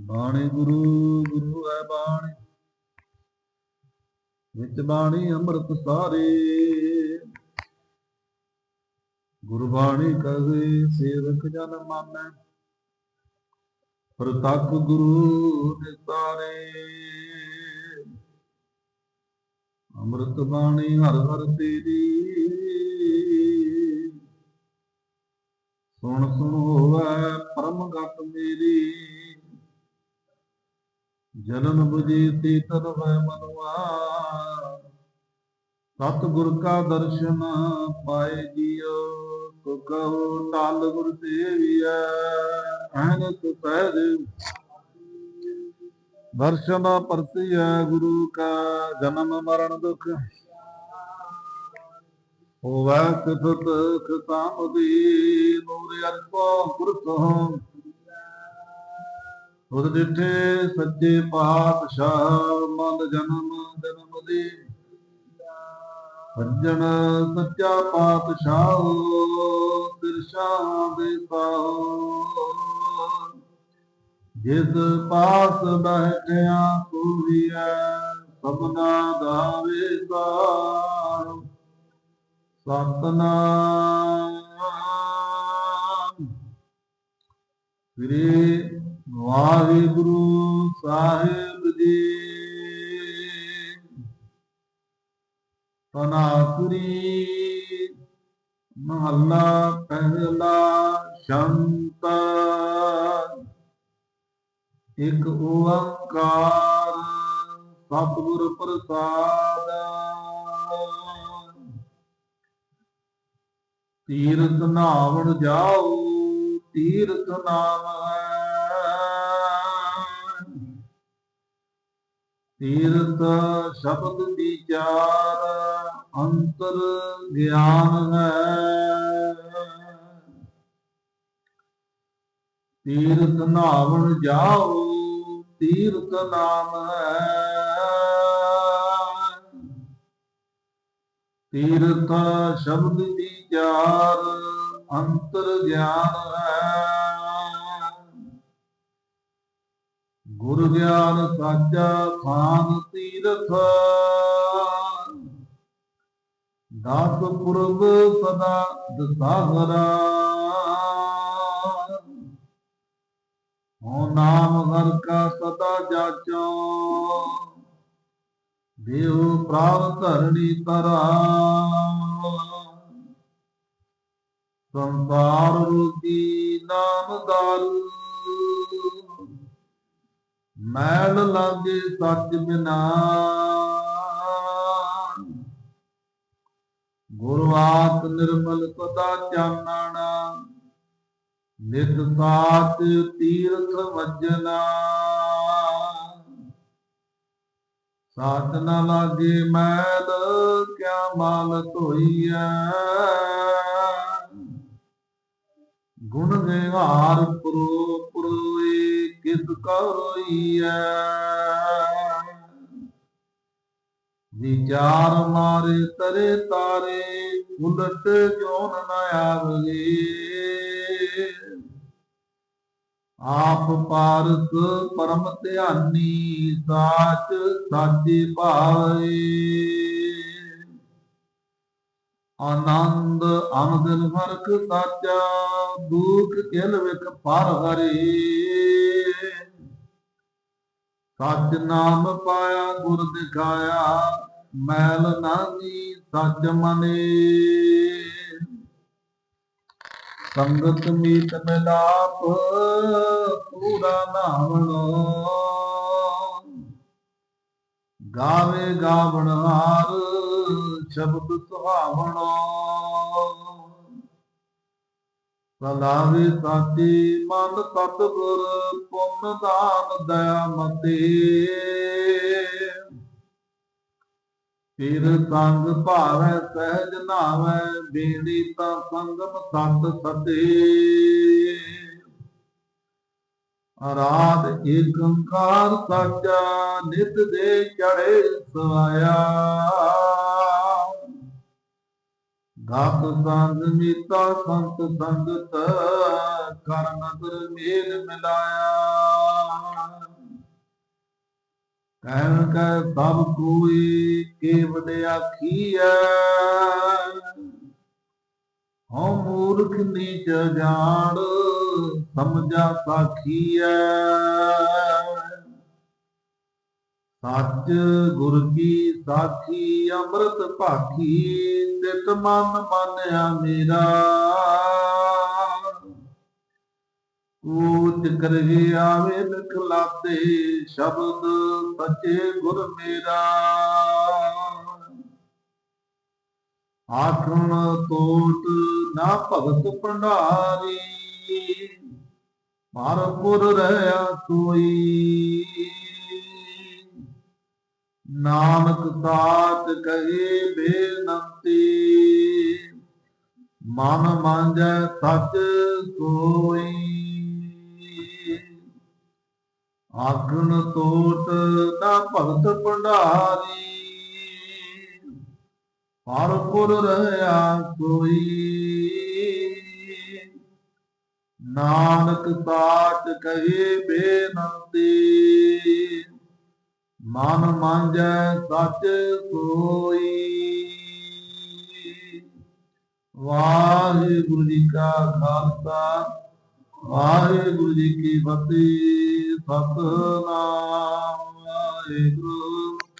ਬਾਣੀ ਗੁਰੂ ਗੁਰੂ ਹੈ ਬਾਣੀ। ਵਿੱਚ ਬਾਣੀ ਅੰਮ੍ਰਿਤ ਸਾਰੇ। ਗੁਰਬਾਣੀ ਕਹੇ, ਸੇਵਕ ਜਨ ਮਾਨੈ। ਪ੍ਰਤੱਖ ਗੁਰੂ ਨਿਤਾਰੇ ਅੰਮ੍ਰਿਤ ਬਾਣੀ ਹਰ ਹਰ ਤੇਰੀ। ਸੁਣ ਸੁਣ ਹੋਵੇ, ਪਰਮ ਗਤ ਮੇਰੀ। ਜਨਮ ਬੁਝੀ ਤੀ ਤਨ ਵੈ ਮਨਵਾ ਸਤ ਗੁਰ ਕਾ ਦਰਸ਼ਨ ਪਾਏ ਜੀਓ ਤੋ ਕਹੋ ਟਲ ਗੁਰ ਸੇਵੀਐ ਅਹਨਤ ਸਹਿਜ ਦਰਸ਼ਨ ਪਰਤੀਐ ਗੁਰੂ ਕਾ, ਜਨਮ ਮਰਨ ਦੁਖ। ਹੋਵੈ ਸਿਫਤ ਖਤਾਮ ਦੀ ਨੂਰ ਅਰਪੋ ਪੁਰਖ। ਤੁਧ ਦਿੱਠੇ ਸੱਚੇ ਪਾਤਸ਼ਾਹ ਮਨ ਜਨਮ ਜਨਮ ਦੀ। ਸੱਜਣ ਸੱਚਾ ਪਾਤਸ਼ਾਹ ਤਿਰਸ਼ਾ ਦੇ ਸਾਹੋ ਜਿਸ ਪਾਸ ਬਹਿਠਿਆ ਸੂਰੀਆ ਸਭਨਾ ਦਾ ਵੇਸਾਰ ਸਤਨਾਮ। ਸ੍ਰੀ ਵਾਹਿਗੁਰੂ ਸਾਹਿਬ ਜੀ। ਤਨਾਸਰੀ ਮਹੱਲਾ ਪਹਿਲਾ ਸ਼ੰਤ। ਇਕ ਓੰਕਾਰ ਸਤਿਗੁਰ ਪ੍ਰਸਾਦ। ਤੀਰਥ ਨਾਵਣ ਜਾਓ, ਤੀਰਥ ਨਾਮ ਹੈ। ਤੀਰਥ ਸ਼ਬਦ ਵਿਚਾਰ ਅੰਤਰ ਗਿਆਨ ਹੈ। ਤੀਰਥ ਨਾਵਣ ਜਾਓ ਤੀਰਥ ਨਾਮ ਹੈ। ਤੀਰਥ ਸ਼ਬਦ ਵਿਚਾਰ ਅੰਤਰ ਗਿਆਨ ਹੈ। ਗੁਰ ਗਿਆਨ ਸਾਚਾ ਥਾਨ ਤੀਰਥ। ਦਾਸ ਪੁਰਬ ਸਦਾ ਦਸਾਹਰਾ ਹੋ ਨਾਮ ਹਰ ਕਾ ਸਦਾ ਜਾਚੋ। ਦੇਵ ਪ੍ਰਾਪ ਧਰਣੀ ਤਰਾ ਸੰਸਾਰ ਰੋਗੀ ਨਾਮ ਦਾਰੂ। ਮੈਲ ਲਾਗੇ ਸੱਚ ਬਿਨਾ ਗੁਰੂ ਆਤ ਨਿਰਮਲ ਸਦਾ ਚਾਨਣਾ। ਨਿਤ ਸਾਤ ਤੀਰਥ ਵਜਨਾ ਸਾਤ ਨਾ ਲਾਗੇ ਮੈਲ, ਕਿਆ ਮਾਲ ਧੋਈਐ। ਗੁਣ ਵਿਹਾਰ ਪੁਰੋ ਪੁਰੋਏ ਕਿਸ ਕਰੋਈਐ ਵਿਚਾਰ ਮਾਰੇ, ਤਰੇ ਤਾਰੇ, ਉਲਟ ਜੋਨ ਨ ਆਵਗੇ ਆਪ ਪਾਰਸ ਪਰਮ ਧਿਆਨੀ, ਸਾਚ ਸਾਚੇ ਭਾਵੇ ਆਨੰਦ ਅਨੰਦਨ ਹਰਖ ਸਾਚਾ, ਦੁਖ ਕਿਲ ਵਿਖ ਪਰ ਹਰੇ। ਸੱਚ ਨਾਮ ਪਾਇਆ, ਗੁਰ ਦਿਖਾਇਆ, ਮੈਲ ਨਾਹੀ ਸੱਚ ਮਨੇ। ਸੰਗਤ ਮੀਤ ਮਿਲਾਪ, ਪੂਰਾ ਨਾਮਣੋ ਗਾਵੇ ਗਾਵਣ ਹਾਰ, ਸ਼ਬਦ ਸੁਹਾਵਣੋ। ਸਲਾਵੇ ਸਾਚੀ ਮਨ ਸਤਿਗੁਰ, ਪੁੰਨ ਦਾਨ ਦਇਆ ਮਤੇ। ਫਿਰ ਸੰਗ ਭਾਵੈ ਸਹਿਜ ਨਾਵੈ ਬੇੜੀ ਤਾਂ ਸੰਗਮ ਸਤ ਸਤੇ। ਅਰਾਧ ਏਕੰਕਾਰ ਸਾਚਾ, ਨਿਤ ਦੇ ਚੜੇ ਸਵਾਇਆ। ਗਾਤ ਸੰਗ ਮੀਤਾ ਸੰਤ ਸੰਗਤ ਕਰ ਨਦਰ ਮੇਲ ਮਿਲਾਇਆ। ਕਹਿਣ ਕੈ ਸਭ ਕੋਈ ਕੇਵਲ ਆਖੀਐ, ਹਉ ਮੂਰਖ ਨੀਚ ਜਾਣ, ਸਮਝਾ ਸਾਖੀਐ। ਸੱਚ ਗੁਰ ਕੀ ਸਾਖੀ, ਅੰਮ੍ਰਿਤ ਭਾਖੀ, ਤਿਤ ਮਨ ਮਾਨਿਆ ਮੇਰਾ। ਕੂਚ ਕਰਹਿ ਆਵੇ ਨਖਲਾਤੇ ਸ਼ਬਦ ਸੱਚੇ ਗੁਰ ਮੇਰਾ। ਆਖਣ ਤੋਟ ਨਾ ਭਗਤ ਭੰਡਾਰੀ ਮਰਪੁਰ ਰਹਿਆ ਸੋਈ। ਨਾਨਕ ਸਾਚ ਕਹੇ ਬੇਨਤੀ। ਮਨ ਮੰਜੈ ਸੱਚ ਸੋਈ। ਆਗਣ ਤੋਟ ਨਾ ਭਗਤ ਭੰਡਾਰੀ। ਹਰਪੁਰ ਰਹਿਆ ਕੋਈ ਨਾਨਕ ਸਾਚ ਕਹੇ ਬੇਨੰਤੀ। ਮਨ ਮੰਜੈ ਸੱਚ ਸੋਈ। ਵਾਹਿਗੁਰੂ ਜੀ ਕਾ ਖਾਲਸਾ ਵਾਹਿਗੁਰੂ ਜੀ ਕੀ ਫਤਿਹ। ਸਤਨਾਮ ਵਾਹਿਗੁਰੂ।